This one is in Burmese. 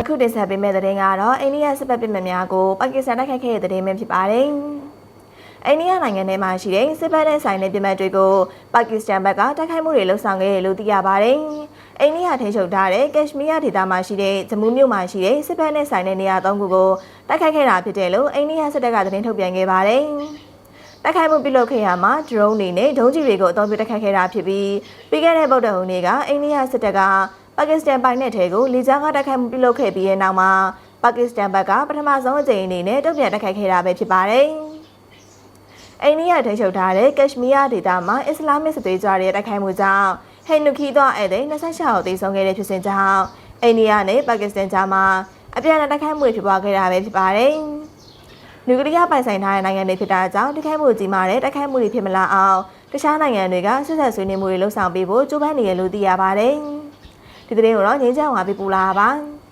အခုတင်ဆက်ပေးမယ့်သတင်းကတော့အိန္ဒိယစစ်တပ်ပြည်မှများကိုပါကစ္စတန်တိုက်ခိုက်ခဲ့တဲ့သတင်းပဲဖြစ်ပါတယ်။အိန္ဒိယနိုင်ငံထဲမှာရှိတဲ့စစ်တပ်နဲ့ဆိုင်တဲ့ပြည်မှတွေကိုပါကစ္စတန်ဘက်ကတိုက်ခိုက်မှုတွေလှုပ်ဆောင်ခဲ့တယ်လို့သိရပါတယ်။အိန္ဒိယထိန်းချုပ်ထားတဲ့ကက်ရှ်မီးယားဒေသမှာရှိတဲ့ဂျမူးမြို့မှာရှိတဲ့စစ်တပ်နဲ့ဆိုင်တဲ့နေရာ၃ခုကိုတိုက်ခိုက်ခဲ့တာဖြစ်တယ်လို့အိန္ဒိယစစ်တပ်ကသတင်းထုတ်ပြန်ခဲ့ပါတယ်။တိုက်ခိုက်မှုပြုလုပ်ခဲ့ရမှာ drone တွေနဲ့ဒုံးကျည်တွေကိုအသုံးပြုတိုက်ခိုက်ခဲ့တာဖြစ်ပြီးပြီးခဲ့တဲ့ဗုဒ္ဓဟူးနေ့ကအိန္ဒိယစစ်တပ်က ပါကစ္စတန်ပိုင်နက်ထဲကိုလီဂျာကတိုက်ခိုက်မှုပြုလုပ်ခဲ့ပြီးတဲ့နောက်မှာပါကစ္စတန်ဘက်ကပထမဆုံးအကြိမ်အနေနဲ့တုံ့ပြန်တိုက်ခိုက်ခဲ့တာပဲဖြစ်ပါတယ်။အိန္ဒိယထိန်းချုပ်ထားတဲ့ကက်ရှ်မီးယားဒေသမှာအစ္စလာမစ်စစ်သွေးကြွတဲ့တိုက်ခိုက်မှုကြောင့်ဟိန္ဒူခီးသွားဧည့်သည်26ယောက်သေဆုံးခဲ့တဲ့ဖြစ်စဉ်ကြောင့်အိန္ဒိယနဲ့ပါကစ္စတန်ကြားမှာအပြန်အလှန်တိုက်ခိုက်မှုတွေဖြစ်ပွားခဲ့တာပဲဖြစ်ပါတယ်။နျူကလ িয়ার ပိုင်ဆိုင်ထားတဲ့နိုင်ငံတွေဖြစ်တာကြောင့်တိုက်ခိုက်မှုကြီးမားတဲ့တိုက်ခိုက်မှုတွေဖြစ်မလာအောင်တခြားနိုင်ငံတွေကဆက်ဆက်ဆွေးနွေးမှုတွေလှုပ်ဆောင်ပေးဖို့ကြိုးပမ်းနေရလို့သိရပါတယ်။ ဒီသတင်းကိုတော့ငင်းချောင်းကပြပူလာပါ။